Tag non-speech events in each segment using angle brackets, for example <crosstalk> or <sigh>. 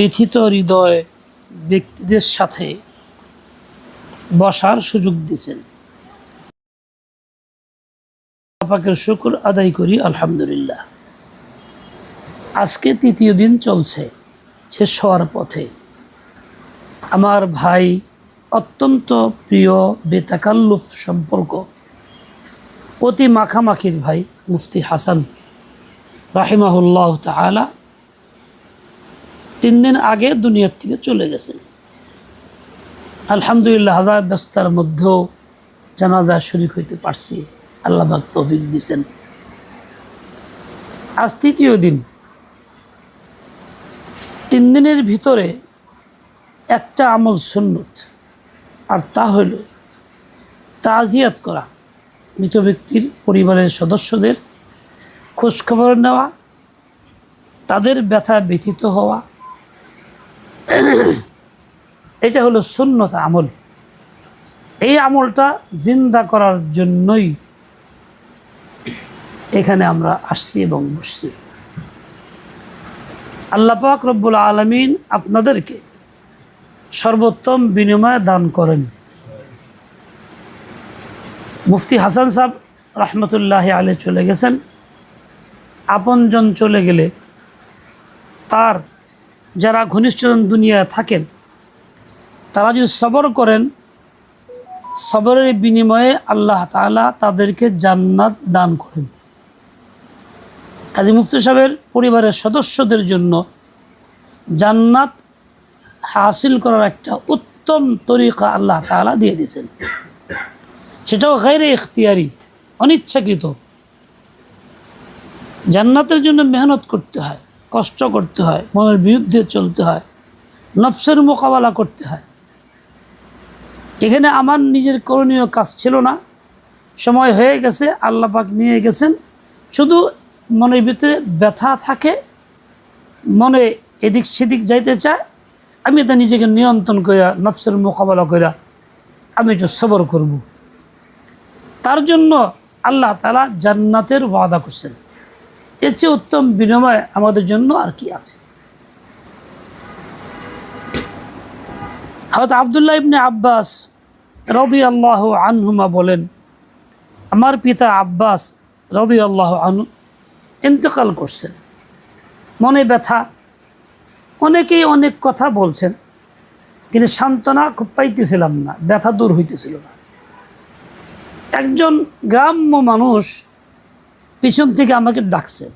ব্যথিত হৃদয় ব্যক্তিদের সাথে বসার সুযোগ দিয়েছেন। পাকের শুকুর আদায় করি, আলহামদুলিল্লাহ। আজকে তৃতীয় দিন চলছে, শেষ হওয়ার পথে। আমার ভাই অত্যন্ত প্রিয় বেতাকাল্লুফ সম্পর্ক। অতি মাখামাখির ভাই মুফতি হাসান, রাহিমাহুল্লাহ তালা তিন দিন আগে দুনিয়ার থেকে চলে গেছেন আলহামদুলিল্লাহ, হাজার ব্যস্ততার মধ্যেও জানাজা শরিক হইতে পারছি। আল্লাহবাক তৌফিক দিছেন। আজ তৃতীয় দিন। তিন দিনের ভিতরে একটা আমল সুন্নত। আর তা হইল তাজিয়াত করা। মৃত ব্যক্তির পরিবারের সদস্যদের খোঁজখবর নেওয়া, তাদের ব্যথা ব্যথিত হওয়া <coughs> এটা হলো সুন্নত আমল। এই আমলটা জিন্দা করার জন্যই এখানে আমরা আসছি এবং বসছি। আল্লাপাক রব্বুল আলমিন আপনাদেরকে সর্বোত্তম বিনিময় দান করেন। মুফতি হাসান সাহেব রহমতুল্লাহ আলে চলে গেছেন। আপনজন চলে গেলে তার যারা ঘনিষ্ঠজন দুনিয়ায় থাকেন, তারা যদি সবর করেন, সবরের বিনিময়ে আল্লাহ তালা তাদেরকে জান্নাত দান করেন। কাজী মুফতি সাহেবের পরিবারের সদস্যদের জন্য জান্নাত হাসিল করার একটা উত্তম তরিকা আল্লাহ তালা দিয়ে দিয়েছেন। সেটাও গাইরে ইখতিয়ারি, অনিচ্ছাকৃত। জান্নাতের জন্য মেহনত করতে হয়। কষ্ট করতে হয়, মনের বিরুদ্ধে চলতে হয়, নফসের মোকাবেলা করতে হয়। এখানে আমার নিজের করণীয় কাজ ছিল না। সময় হয়ে গেছে, আল্লাহ পাক নিয়ে গেছেন। শুধু মনের ভিতরে ব্যথা থাকে, মনে এদিক সেদিক যাইতে চায়, আমি এটা নিজেকে নিয়ন্ত্রণ করিয়া, নফসের মোকাবেলা করিয়া আমি একটু সবর করব। তার জন্য আল্লাহ তালা জান্নাতের ওয়াদা করছেন। এর চেয়ে উত্তম বিনিময় আমাদের জন্য আর কি আছে? হয়তো আবদুল্লাহ ইবনে আব্বাস রদি আল্লাহ আনহুমা বলেন, আমার পিতা আব্বাস রদি আল্লাহ আনু ইন্তেকাল করছেন। মনে ব্যথা, অনেকেই অনেক কথা বলছেন, কিন্তু সান্ত্বনা খুব পাইতেছিলাম না, ব্যথা দূর হইতেছিল না। একজন গ্রাম্য মানুষ পিছন থেকে আমাকে ডাকছে।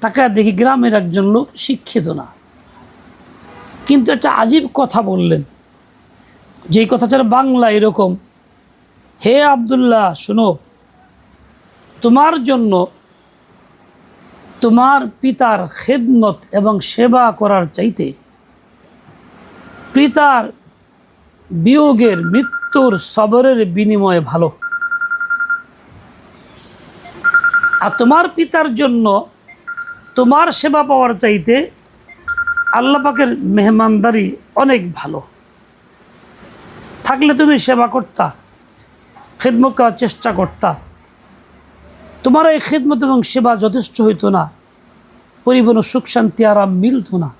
তাকে দেখি গ্রামের একজন লোক শিক্ষিত না। কিন্তু একটা আজীব কথা বললেন। যেই কথাটা বাংলা এরকম, হে আবদুল্লাহ, শুনো, তোমার জন্য তোমার পিতার খেদমত এবং সেবা করার চাইতে পিতার বিয়োগের মৃত্যুর সবরের বিনিময়ে ভালো। আর তোমার পিতার জন্য তোমার সেবা পাওয়ার চাইতে আল্লাহ পাকের মেহমানদারি অনেক ভালো। থাকলে তুমি সেবা করতা, খেদমত করার চেষ্টা করতা। তোমার এই খেদমত এবং সেবা যথেষ্ট হইতো না পরিবহন সুখ, শান্তি, আরাম মিলত না।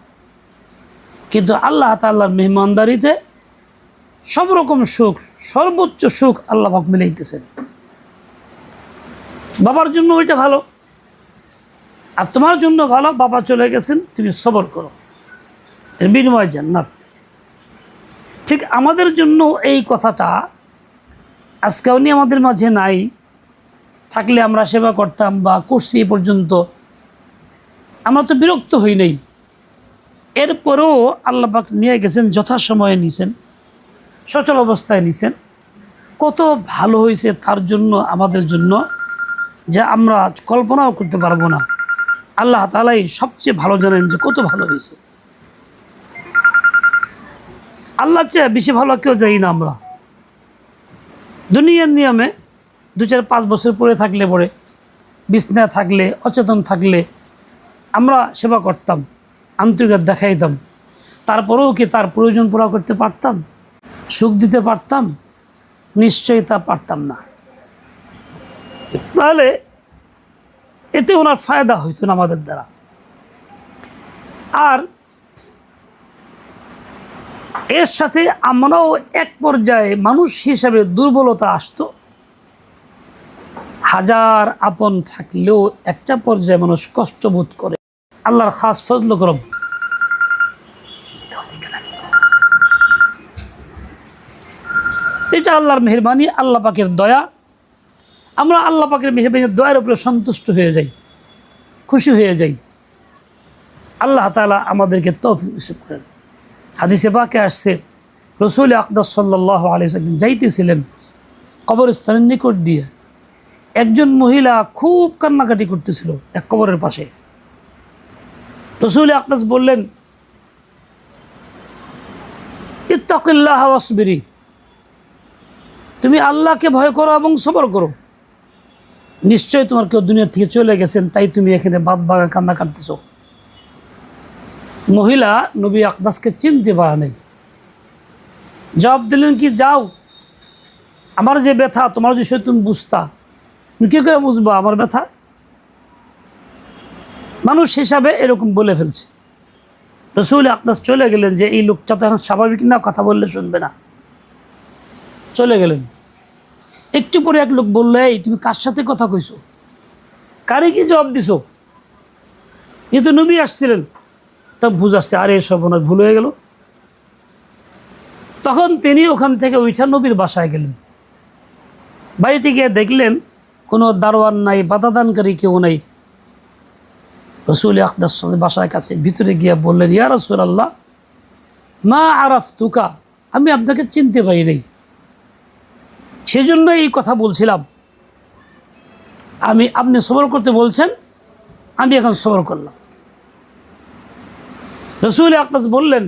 কিন্তু আল্লাহ তাল্লাহর মেহমানদারিতে সব রকম সুখ, সর্বোচ্চ সুখ আল্লাহ পাক মিলাইতেছেন। বাবার জন্য ওইটা ভালো। আর তোমার জন্য ভালো, বাবা চলে গেছেন, তুমি সবর করো। এর বিনিময় জান্নাত। ঠিক আমাদের জন্য এই কথাটা আজকে উনি আমাদের মাঝে নাই। থাকলে আমরা সেবা করতাম বা করছি এ পর্যন্ত। আমরা তো বিরক্ত হই নাই। এরপরেও আল্লাপাক নিয়ে গেছেন, যথাসময়ে নিছেন, সচল অবস্থায় নিছেন। কত ভালো হয়েছে তার জন্য, আমাদের জন্য। যে আমরা কল্পনাও করতে পারব না। আল্লাহ তালাই সবচেয়ে ভালো জানেন যে কত ভালো হয়েছে। আল্লাহ চেয়ে বেশি ভালো কেউ যাই না আমরা। দুনিয়ার নিয়মে দু চার পাঁচ বছর পরে থাকলে পরে, বিছনা থাকলে, অচেতন থাকলে আমরা সেবা করতাম আন্তরিকতা দেখাইতাম। তারপরেও কি তার প্রয়োজন পুরা করতে পারতাম? সুখ দিতে পারতাম? নিশ্চয়ই তা পারতাম না। তাহলে এতে ওনার ফায়দা হইতো না আমাদের দ্বারা। আর এর সাথে আমরাও এক পর্যায়ে মানুষ হিসাবে দুর্বলতা আসতো। হাজার আপন থাকলেও একটা পর্যায়ে মানুষ কষ্ট বোধ করে। আল্লাহর খাস ফজল করম এটা আল্লাহর মেহরবানি, আল্লাহ পাকের দয়া। আমরা আল্লাহ পাকের মেহরবানির দয়ার উপরে সন্তুষ্ট হয়ে যাই, খুশি হয়ে যাই। আল্লাহ তালা আমাদেরকে তৌফিক করেন। হাদিসে বাকে আসছে, রসুল আকদাস সাল্লাহ আলী একদিন যাইতেছিলেন কবরস্থানের নিকট দিয়ে। একজন মহিলা খুব কান্নাকাটি করতেছিল এক কবরের পাশে। রসুল আকদাস বললেন, ইত্তাকিল্লাহ ওয়াসবিরি, তুমি আল্লাহকে ভয় করো এবং সবর করো। নিশ্চয় তোমার কেউ দুনিয়া থেকে চলে গেছেন, তাই তুমি এখানে বাদ বাগা কান্না কাটতেছ। মহিলা নবী আকদাসকে চিনতে পারা নেই। জবাব দিলেন কি, যাও, আমার যে ব্যথা, তোমার যে সে তুমি বুঝতা, তুমি কী করে বুঝবা আমার ব্যথা? মানুষ হিসাবে এরকম বলে ফেলছে। রসুল আকদাস চলে গেলেন যে, এই লোকটা তো এখন স্বাভাবিক না, কথা বললে শুনবে না। চলে গেলেন। একটু পরে এক লোক বলল, এই, তুমি কার সাথে কথা কইছো? কারে কি জবাব দিছো? এ তো নবী আসছিলেন। তা বুঝাচ্ছে, আরে এসব ওনার ভুল হয়ে গেল। তখন তিনি ওখান থেকে উঠা নবীর বাসায় গেলেন। বাড়িতে গিয়ে দেখলেন, কোনো দারোয়ান নাই বাধাদানকারী কেউ নাই। রসুল আকদার সঙ্গে বাসায় কাছে ভিতরে গিয়ে বললেন, ইয়া রসুল আল্লাহ মা আরাফ তুকা আমি আপনাকে চিনতে পারি নাই। সেজন্য এই কথা বলছিলাম। আমি, আপনি সবর করতে বলছেন, আমি এখন সবর করলাম। রসুল আকাশ বললেন,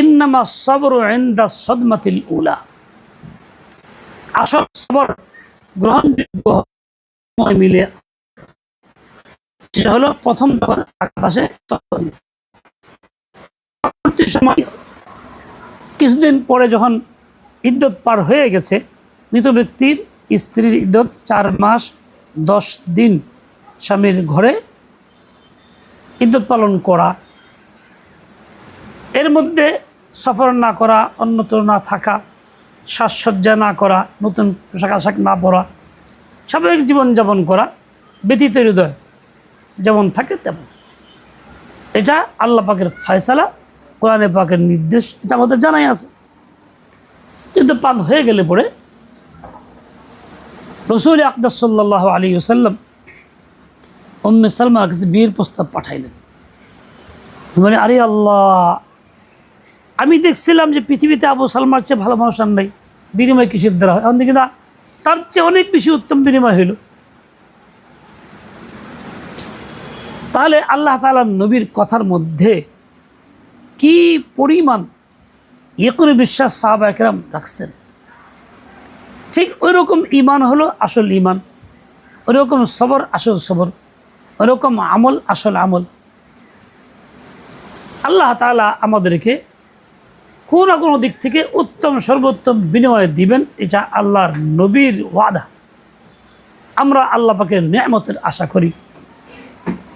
ইন্নামা সবর এন্দা সদমাতিল উলা। আসল সবর গ্রহণযোগ্য সময় মিলে সেটা হলো প্রথম যখন আসে তখন পরবর্তী সময় কিছুদিন পরে যখন ইদ্যত পার হয়ে গেছে। মৃত ব্যক্তির স্ত্রীর ইদ্যত চার মাস, দশ দিন স্বামীর ঘরে ইদ্যত পালন করা। এর মধ্যে সফর না করা, অন্যত্র না থাকা, সাজসজ্জা না করা, নতুন পোশাক আশাক না পরা, স্বাভাবিক জীবনযাপন করা, ব্যতীত হৃদয় যেমন থাকে তেমন। এটা আল্লাহ পাকের ফয়সালা, কোরআনে পাকের নির্দেশ, এটা আমাদের জানাই আছে। কিন্তু পাক হয়ে গেলে পরে রসুল আকদাস সাল্লাহ আলী ওসাল্লাম উম্মে সালমার কাছে বিয়ের প্রস্তাব পাঠাইলেন। মানে আরে আল্লাহ, আমি দেখছিলাম যে পৃথিবীতে আবু সালমার চেয়ে ভালো মানুষ আর নাই, বিনিময় কিসের দ্বারা হয়? দেখি না, তার চেয়ে অনেক বেশি উত্তম বিনিময় হইল। তাহলে আল্লাহ তালার নবীর কথার মধ্যে কি পরিমাণ ইয়ে বিশ্বাস সাহাবা একরাম রাখছেন। ঠিক ওই রকম ইমান হলো আসল ইমান ওই রকম সবর আসল সবর ওই রকম আমল আসল আমল। আল্লাহ তালা আমাদেরকে কোনো না কোনো দিক থেকে উত্তম, সর্বোত্তম বিনিময় দিবেন, এটা আল্লাহর নবীর ওয়াদা। আমরা আল্লাহ পাকের নিয়ামতের আশা করি।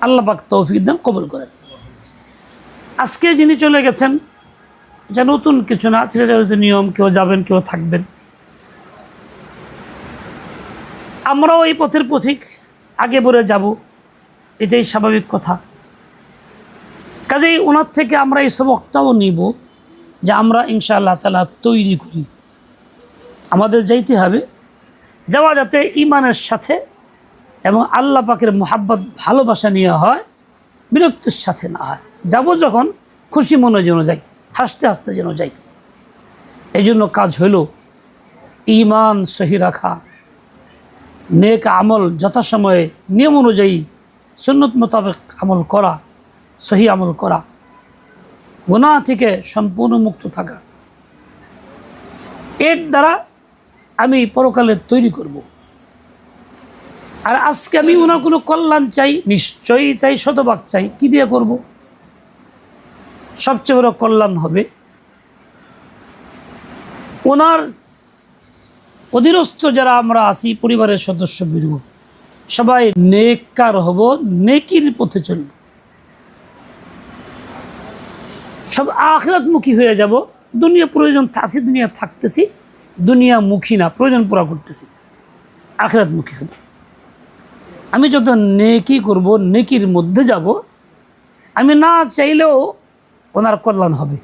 আল্লাহ পাক তৌফিক দেন, কবল করেন। আজকে যিনি চলে গেছেন এটা নতুন কিছু না চিরাচরিত নিয়ম, কেউ যাবেন, কেউ থাকবেন। আমরাও এই পথের পথিক, আগে বলে যাব, এটাই স্বাভাবিক কথা। কাজেই ওনার থেকে আমরা এই সবকটাও নিব, যে আমরা ইনশাআল্লাহ তালা তৈরি করি। আমাদের যাইতে হবে, যাওয়া যাতে ইমানের সাথে এবং আল্লাহ পাকের মোহাব্বত, ভালোবাসা নিয়ে হয়, বিরক্তির সাথে না হয়। যাব যখন, খুশি মনে যেন যাই হাসতে হাসতে যেন যাই এই জন্য কাজ হইল ইমান সহি রাখা নেক আমল যথাসময়ে নিয়ম অনুযায়ী সুন্নত মোতাবেক আমল করা, সহি আমল করা গুণা থেকে সম্পূর্ণ মুক্ত থাকা এর দ্বারা আমি পরকালে তৈরি করব। আর আজকে আমি ওনার কোনো কল্যাণ চাই, নিশ্চয়ই চাই, শতভাগ চাই, কি দিয়ে করব। সবচেয়ে বড় কল্যাণ হবে। ওনার অধীনস্থ যারা আমরা আছি, পরিবারের সদস্য বীর সবাই নেককার হব, নেকির পথে চলব। সব আখরাতমুখী হয়ে যাব। দুনিয়া প্রয়োজন থাকছি দুনিয়া থাকতেছি। দুনিয়া মুখী না, প্রয়োজন পুরা করতেছি। আখরাতমুখী হব। আমি যত নেকি করব, নেকির মধ্যে যাব। আমি না চাইলেও ওনার কল্যাণ হবে।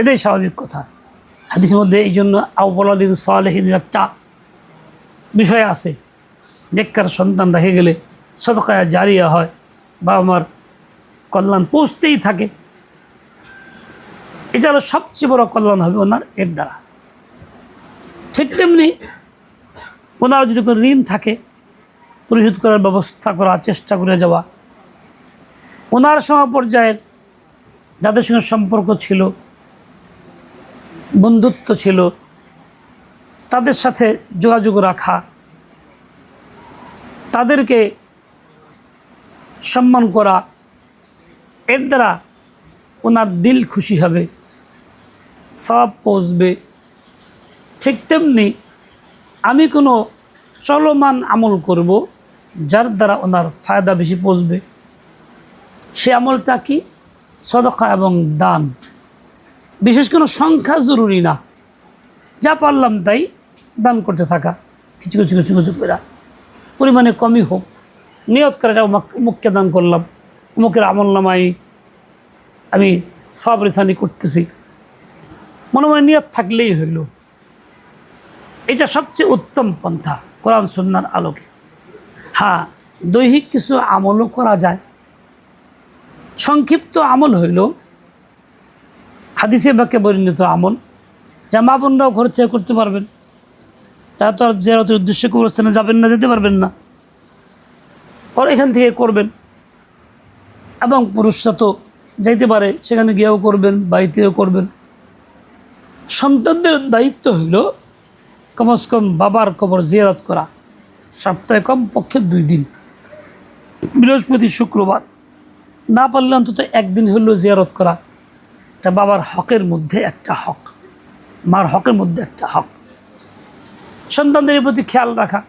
এটাই স্বাভাবিক কথা। হাদিসের মধ্যে এই জন্য আউফলাদিন সালেহিন একটা বিষয় আছে। বেকার সন্তান রেখে গেলে সদকায় জারিয়া হয় বা আমার কল্যাণ পৌঁছতেই থাকে। এটা হলো সবচেয়ে বড় কল্যাণ হবে ওনার এর দ্বারা। ঠিক তেমনি ওনার যদি কোনো ঋণ থাকে, পরিশোধ করার ব্যবস্থা করা চেষ্টা করে যাওয়া, ওনার সমপর্যায়ের যাদের সঙ্গে সম্পর্ক ছিল, বন্ধুত্ব ছিল, তাদের সাথে যোগাযোগ রাখা, তাদেরকে সম্মান করা, এর দ্বারা ওনার দিল খুশি হবে সব পৌঁছবে। ঠিক তেমনি আমি কোনো চলমান আমল করব, যার দ্বারা ওনার ফায়দা বেশি পৌঁছবে। সে আমলটা কি? সদকা এবং দান। বিশেষ কোনো সংখ্যা জরুরি না। যা পারলাম তাই দান করতে থাকা। কিছু কিছু কিছু কিছু করে। পরিমাণে কমই হোক। নিয়ত করে এটা মুখকে দান করলাম। মুখের আমল নামাই আমি সব রেসানি করতেছি। মনে মনে নিয়ত থাকলেই হইল। এটা সবচেয়ে উত্তম পন্থা, কোরআন সন্ন্যার আলোকে। হ্যাঁ দৈহিক কিছু আমলও করা যায়। সংক্ষিপ্ত আমল হইল, হাদিসে বাক্যে পরিণত আমল, যা মা বোনরাও ঘর থেকে করতে পারবেন। তা তো আর জেরতের উদ্দেশ্যে কবরস্থানে যাবেন না, যেতে পারবেন না। ওর এখান থেকে করবেন। এবং পুরুষরা তো যাইতে পারে, সেখানে গিয়েও করবেন, বাড়িতেও করবেন। সন্তানদের দায়িত্ব হইল কমস কম বাবার কবর জিয়ারত করা। সপ্তাহে কম পক্ষে দুই দিন। বৃহস্পতি শুক্রবার। না পারলে অন্তত একদিন হইলেও জিয়ারত করা। এটা বাবার হকের মধ্যে একটা হক। মার হকের মধ্যে একটা হক। সন্তানদের প্রতি খেয়াল রাখা।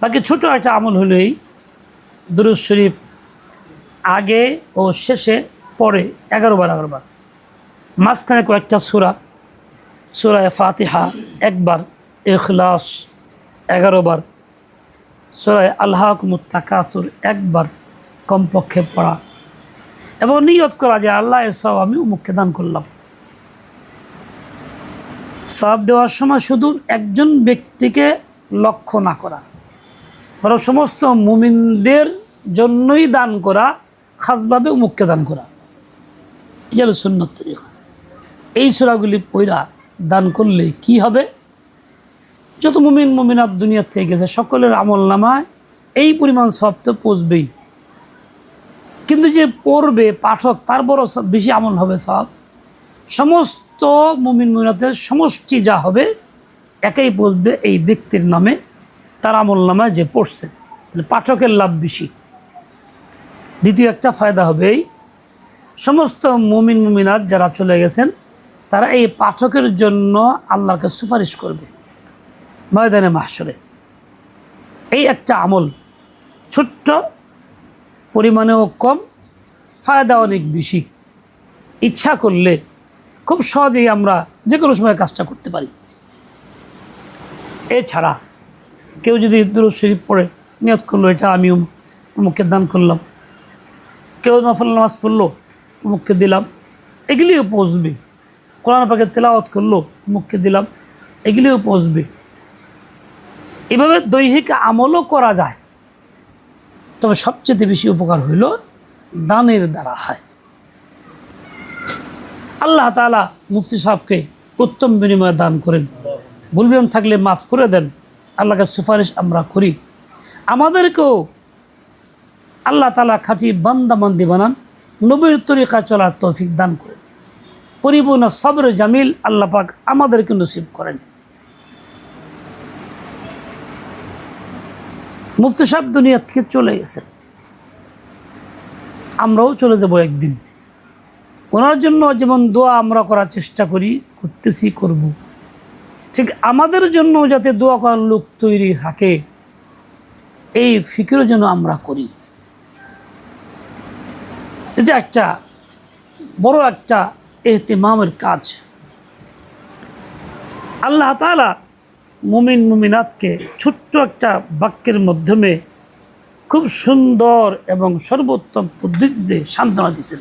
বাকি ছোটো একটা আমল হলো এই দুরুজ শরীফ আগে ও শেষে পরে এগারো বার এগারো বার। মাঝখানে কয়েকটা সুরা, সুরায় ফাতিহা একবার এখলাস এগারো বার, সুরায় আল্লাহ মুত্তাকাসুর একবার কমপক্ষে পড়া। এবং নিয়ত করা যে আল্লাহ এসব আমি মুখে দান করলাম। সব দেওয়ার সময় শুধু একজন ব্যক্তিকে লক্ষ্য না করা, বরং সমস্ত মুমিনদের জন্যই দান করা, খাসভাবে মুখকে দান করা। এই হলো সুন্নত তরিকা। এই সুরাগুলি পৈরা দান করলে কি হবে? যত মুমিন মুমিনাত দুনিয়ার থেকে গেছে, সকলের আমল নামায় এই পরিমাণ সব তো পৌঁছবেই। কিন্তু যে পড়বে পাঠক, তার বড় বেশি আমল হবে সব। সমস্ত মুমিন মুমিনাতের সমষ্টি যা হবে, একাই বসবে এই ব্যক্তির নামে তার আমল নামায় যে পড়ছে। তাহলে পাঠকের লাভ বেশি। দ্বিতীয় একটা ফায়দা হবে এই, সমস্ত মুমিন মুমিনাত যারা চলে গেছেন, তারা এই পাঠকের জন্য আল্লাহকে সুপারিশ করবে ময়দানে মাসরে এই একটা আমল, ছোট্ট পরিমাণেও কম ফায়দা অনেক বেশি। ইচ্ছা করলে খুব সহজেই আমরা যে কোনো সময় কাজটা করতে পারি। এছাড়া কেউ যদি দুরুদ শরীফ পড়ে, নিয়ত করল, এটা আমি অমুককে দান করলাম। কেউ নফল নামাজ পড়ল অমুককে দিলাম। এগুলিও পৌঁছবে। কোরআন পাকে তেলাওয়াত করল অমুককে দিলাম। এগুলিও পৌঁছবে। এভাবে দৈহিক আমলও করা যায়। তবে সবচেয়ে বেশি উপকার হইল দানের দ্বারা হয়। আল্লাহ তালা মুফতি সাহেবকে উত্তম বিনিময়ে দান করেন। ভুলবেন থাকলে মাফ করে দেন। আল্লাহকে সুপারিশ আমরা করি। আমাদেরকেও আল্লাহ তালা খাঁটি বান্দাবান্দি বানান। নবীর তরিকা চলার তৌফিক দান করেন। পরিপূর্ণ সবর জামিল আল্লাহ পাক আমাদেরকে নসিব করেন। মুফতি সাহেব দুনিয়া থেকে চলে গেছেন আমরাও চলে যাব একদিন। ওনার জন্য যেমন দোয়া আমরা করার চেষ্টা করি, করতেছি, করব। ঠিক আমাদের জন্য যাতে দোয়া করার লোক তৈরি থাকে, এই ফিকিরও যেন আমরা করি। এটা একটা বড় একটা এহতেমামের কাজ। আল্লাহ তালা মুমিন মুমিনাতকে ছোট্ট একটা বাক্যের মাধ্যমে খুব সুন্দর এবং সর্বোত্তম পদ্ধতিতে সান্ত্বনা দিয়েছেন।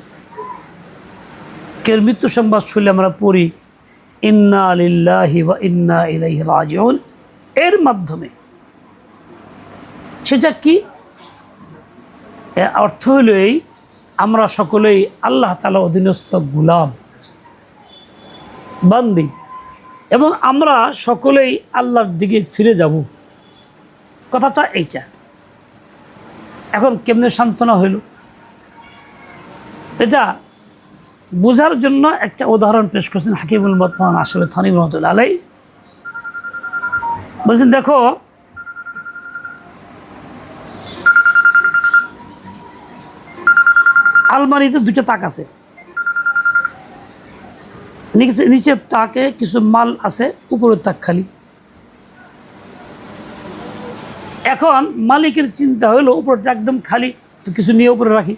কের মৃত্যু সংবাদ শুনলে আমরা পড়ি, ইন্না আলিল্লাহি ওয়া ইন্না ইলাইহি রাজিউন। এর মাধ্যমে। সেটা কি? অর্থ হলো এই, আমরা সকলেই আল্লাহ তালা অধীনস্থ গুলাম, বান্দি। এবং আমরা সকলেই আল্লাহর দিকে ফিরে যাব। কথাটা এইটা। এখন কেমনে সান্ত্বনা হইল? এটা বোঝার জন্য একটা উদাহরণ পেশ করছেন হাকিমুল মতমান আসলে থানিম রহমতুল্লা আলাই। বলছেন, দেখো, আলমারিতে দুটো তাক আছে। নিচে নিচের তাকে কিছু মাল আছে, উপরের তাক খালি। এখন মালিকের চিন্তা হলো উপরটা একদম খালি, তো কিছু নিয়ে উপরে রাখি।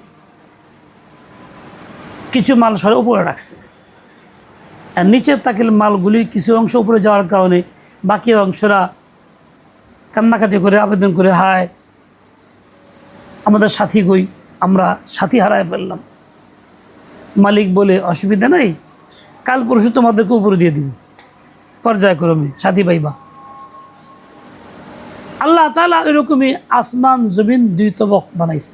কিছু মাল সরে উপরে রাখছে। আর নিচের তাকের মালগুলি কিছু অংশ উপরে যাওয়ার কারণে বাকি অংশরা কান্নাকাটি করে, আবেদন করে, হায়, আমাদের সাথী কই, আমরা সাথী হারায় ফেললাম। মালিক বলে, অসুবিধা নাই কাল পরশু তোমাদেরকে উপরে দিয়ে দিব। পর্যায়ক্রমে, সাথী পাইবা আল্লাহ তালা এরকমই আসমান, জমিন দুই তবক বানাইছে।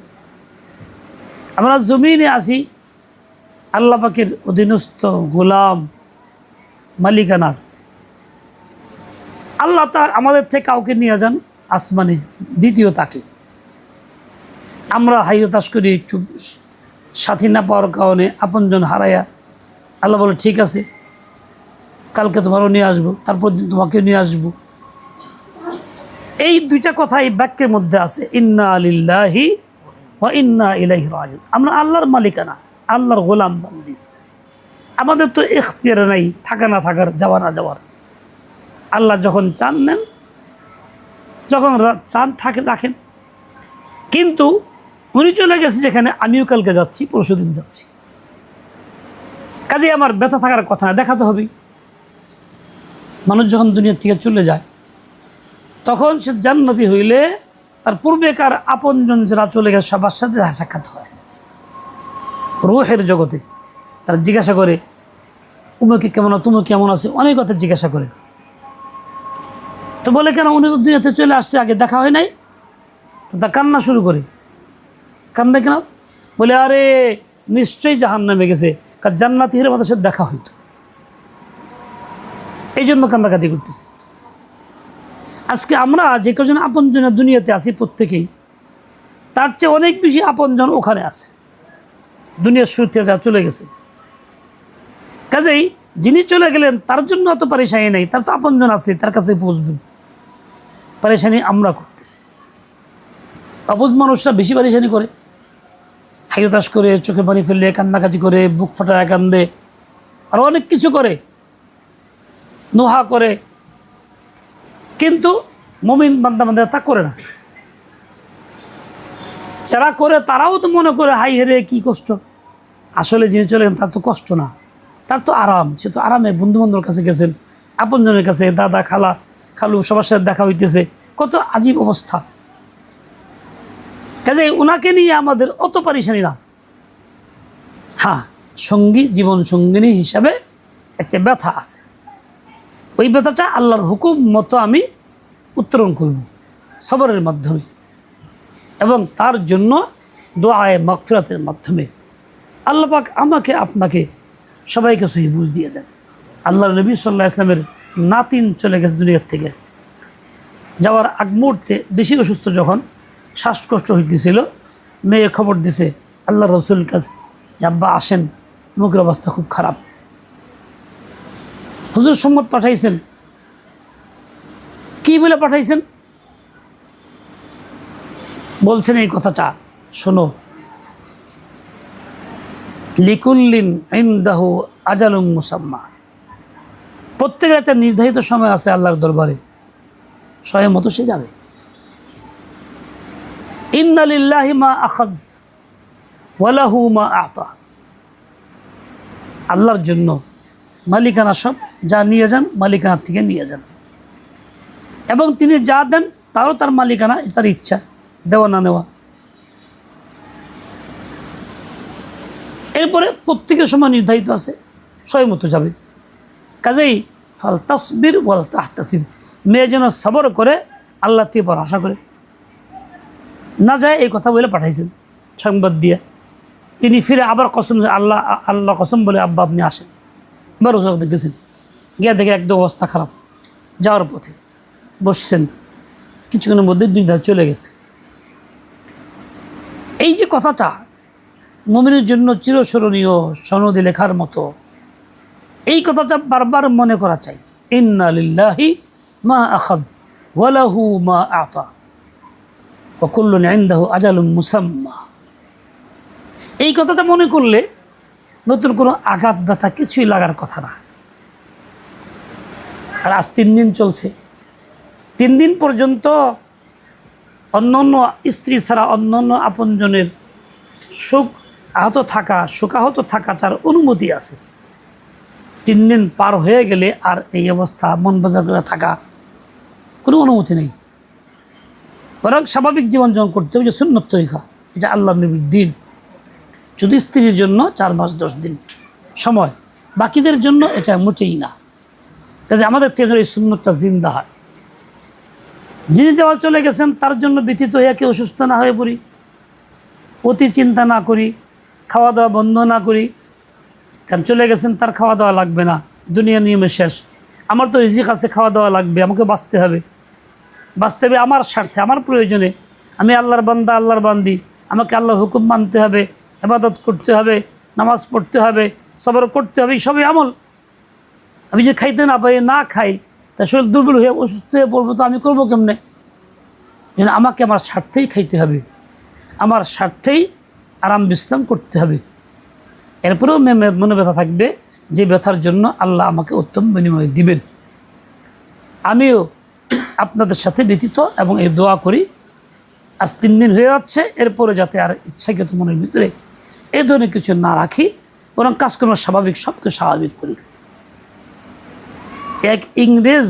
আমরা জমিনে আসি আল্লাহ পাকের অধীনস্থ গোলাম, মালিকানার। আল্লাহ তা আমাদের থেকে কাউকে নিয়ে যান আসমানে, দ্বিতীয় তাকে। আমরা হাইয়তাস করি একটু সাথী না পাওয়ার কারণে আপনজন হারাইয়া আল্লাহ বলে, ঠিক আছে, কালকে তোমারও নিয়ে আসব, তারপর দিন তোমাকেও নিয়ে আসব। এই দুইটা কথা এই বাক্যের মধ্যে আছে, ইন্না আলিল্লাহি ও ইন্না ইলাইহি রাজিউন। আমরা আল্লাহর মালিকানা, আল্লাহর গোলাম বান্দি। আমাদের তো এখতিয়ার নাই, থাকা না থাকার, যাওয়া না যাওয়ার। আল্লাহ যখন চান নেন, যখন চান থাকে, রাখেন। কিন্তু উনি চলে গেছে যেখানে, আমিও কালকে যাচ্ছি পরশু দিন যাচ্ছি। কাজে আমার ব্যথা থাকার কথা না দেখাতে হবে মানুষ যখন দুনিয়া থেকে চলে যায়, তখন সে জান্নাতি হইলে তার পূর্বেকার আপনজন যারা চলে গেছে, সবার সাথে সাক্ষাৎ হয়। রুহের জগতে তারা জিজ্ঞাসা করে উমুকে কেমন তুমি কেমন আছে? অনেক কথা জিজ্ঞাসা করে। তো বলে, কেন? উনি তো দুনিয়াতে চলে আসছে, আগে দেখা হয় নাই? তো তা কান্না শুরু করে। কান্দে কেন? বলে, আরে, নিশ্চয়ই জাহান নামে গেছে। কার জান্নাতি হলে আমাদের সাথে দেখা হইতো। এই জন্য কান্দাকাটি করতেছি। আজকে আমরা যে কজন আপনজনের দুনিয়াতে আছি প্রত্যেকেই, তার চেয়ে অনেক বেশি আপনজন ওখানে আছে। দুনিয়ার শুরুতে যা চলে গেছে। কাজেই যিনি চলে গেলেন, তার জন্য অত পারেশানি নেই, তার তো আপনজন আছে, তার কাছে পৌঁছবেন। পারেশানি আমরা করতেছি। অবুজ মানুষরা বেশি পারেশানি করে। হাইতাস করে, চোখে পানি ফেললে, কান্নাকাটি করে, বুক ফাটায়, কান্দে, আর অনেক কিছু করে, নোহা করে। কিন্তু মমিন বান্দা বান্দা তা করে না। যারা করে, তারাও তো মনে করে, হাই হেরে কি কষ্ট। আসলে যিনি চলে গেলেন, তার তো কষ্ট না। তার তো আরাম। সে তো আরামে বন্ধু বান্ধবের কাছে গেছেন, আপনজনের কাছে, দাদা, খালা, খালু, সবার সাথে দেখা হইতেছে। কত আজীব অবস্থা। কাজে ওনাকে নিয়ে আমাদের অত পারিশানি না হ্যাঁ সঙ্গী, জীবন সঙ্গিনী হিসাবে একটা ব্যথা আছে। ওই ব্যথাটা আল্লাহর হুকুম মতো আমি উত্তরণ করব সবরের মাধ্যমে এবং তার জন্য দোয়ায় মকফিরাতের মাধ্যমে। আল্লাহ পাক আমাকে, আপনাকে সবাইকে সহি বুঝ দিয়ে দেন। আল্লাহ নবী সাল্লাহ ইসলামের নাতিন চলে গেছে দুনিয়ার থেকে। যাওয়ার আগ মুহূর্তে বেশি অসুস্থ যখন শ্বাসকষ্ট হইতেছিল। মেয়ে খবর দিছে, আল্লাহ রসুল কাছে আব্বা আসেন মুখের অবস্থা খুব খারাপ। হুজুর সম্মত পাঠাইছেন। কি বলে পাঠাইছেন? বলছেন এই কথাটা, শোনো, লিকুল্লিন ইন্দাহু আজালুম মুসাম্মা। প্রত্যেকের একটা নির্ধারিত সময় আছে আল্লাহর দরবারে সময় মতো সে যাবে। মা ওয়ালাহু মা আল্লাহর জন্য মালিকানা সব যা নিয়ে যান মালিকানা থেকে নিয়ে যান। এবং তিনি যা দেন, তারও তার মালিকানা, তার ইচ্ছা, দেওয়া না নেওয়া। এরপরে প্রত্যেকের সময় নির্ধারিত আছে সময় মতো যাবে। কাজেই ফাল তাসবির ওয়াল তাহতাসিব। মেয়ে যেন সবর করে, আল্লাহ থেকে আশা করে। না যায় এই কথা বলে পাঠাইছেন। সংবাদ দিয়ে। তিনি ফিরে আবার কসম আল্লাহ আল্লাহ কসম বলে আব্বা আপনি আসেন। এবার ওষুধ দেখেছেন গিয়ে দেখে একদম অবস্থা খারাপ। যাওয়ার পথে বসছেন। কিছুক্ষণের মধ্যে দুই দুইটা চলে গেছে। এই যে কথাটা মমিনের জন্য চিরস্মরণীয় সনদে লেখার মতো, এই কথাটা বারবার মনে করা চাই। ইন্না লিল্লাহি মা আখাদ ওয়ালাহু মা আতা। ওকুল্লুন ইনদাহু আজালুম মুসাম্মা। এই কথাটা মনে করলে নতুন কোনো আঘাত, ব্যথা কিছুই লাগার কথা না। আর আজ তিন দিন চলছে। তিন দিন পর্যন্ত অন্যান্য স্ত্রী ছাড়া অন্যান্য আপনজনের সুখ আহত থাকা, সুখাহত থাকা তার অনুমতি আছে। তিন দিন পার হয়ে গেলে আর এই অবস্থা, মন বাজার করে থাকা কোনো অনুমতি নেই। বরং স্বাভাবিক জীবনযাপন করতে হবে যে সুন্নত তরিকা। এটা আল্লাহ নবীর দিন। যদি স্ত্রীর জন্য চার মাস, দশ দিন সময়। বাকিদের জন্য এটা মোটেই না। কাজে আমাদের থেকে এই সুন্নতটা জিন্দা হয়। যিনি যাওয়ার চলে গেছেন, তার জন্য ব্যতীত হয়ে কেউ অসুস্থ না হয়ে পড়ি। অতি চিন্তা না করি খাওয়া দাওয়া বন্ধ না করি। কারণ চলে গেছেন, তার খাওয়া দাওয়া লাগবে না। দুনিয়া নিয়মে শেষ। আমার তো রিজিক আছে খাওয়া দাওয়া লাগবে আমাকে বাঁচতে হবে। বাঁচতে হবে আমার স্বার্থে, আমার প্রয়োজনে আমি আল্লাহর বান্দা, আল্লাহর বান্দি। আমাকে আল্লাহ হুকুম মানতে হবে এবাদত করতে হবে, নামাজ পড়তে হবে, সবর করতে হবে সবই আমল। আমি যে খাইতে না পারি না খাই, তা শরীর দুর্বল হয়ে, অসুস্থ হয়ে পড়ব তো আমি করব কেমনে? যেন আমাকে আমার স্বার্থেই খাইতে হবে। আমার স্বার্থেই আরাম বিশ্রাম করতে হবে। এরপরেও মনে ব্যথা থাকবে যে ব্যথার জন্য আল্লাহ আমাকে উত্তম বিনিময় দিবেন। আমিও আপনাদের সাথে ব্যতীত এবং এই দোয়া করি। আজ তিন দিন হয়ে যাচ্ছে, এরপরে যাতে আর ইচ্ছাকৃত মনের ভিতরে এই ধরনের কিছু না রাখি, বরং কাজকর্ম স্বাভাবিক, সবকে স্বাভাবিক করি। এক ইংরেজ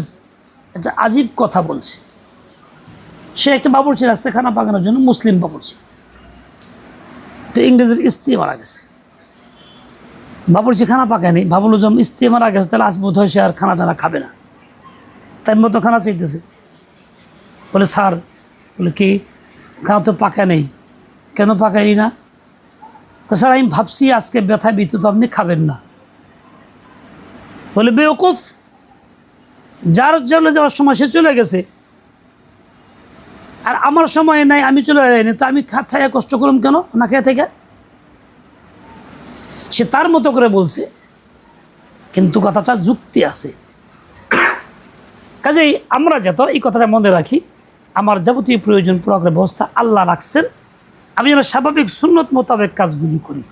একটা আজীব কথা বলছে। সে একটা বাবুর্চি রাখছে খানা পাকানোর জন্য মুসলিম বাবুর্চি তো ইংরেজের স্ত্রী মারা গেছে। বাবুর্চি খানা পাকায়নি ভাবলো যে স্ত্রী মারা গেছে, তাহলে আজ বোধ হয় সে আর খানা টানা খাবে না। তাই মতো খানা চাইতেছে বলে, স্যার। বলে, কি? খানা তো পাকা নেই। কেন পাকাইনি না? স্যার, আমি ভাবছি আজকে ব্যথা, বিদ্যুৎ আপনি খাবেন না। বলে, বেওকুফ। যার চলে যাওয়ার সময় সে চলে গেছে। আর আমার সময় নাই, আমি চলে যাইনি। তো আমি খা- খাইয়া কষ্ট করলাম কেন? না খেয়ে থেকে সে তার মতো করে বলছে, কিন্তু কথাটা যুক্তি আছে। কাজেই আমরা যত এই কথাটা মনে রাখি, আমার যাবতীয় প্রয়োজন পুরো করে ব্যবস্থা আল্লাহ রাখছেন। আমি যেন স্বাভাবিক সুন্নত মোতাবেক কাজগুলি করি।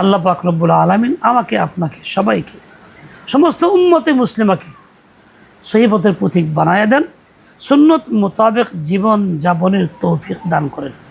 আল্লাহ পাক রব্বুল আলমিন আমাকে, আপনাকে, সবাইকে, সমস্ত উম্মতে মুসলিমাকে সহি পথের পথিক বানায় দেন। সুন্নত মোতাবেক জীবন যাপনের তৌফিক দান করেন।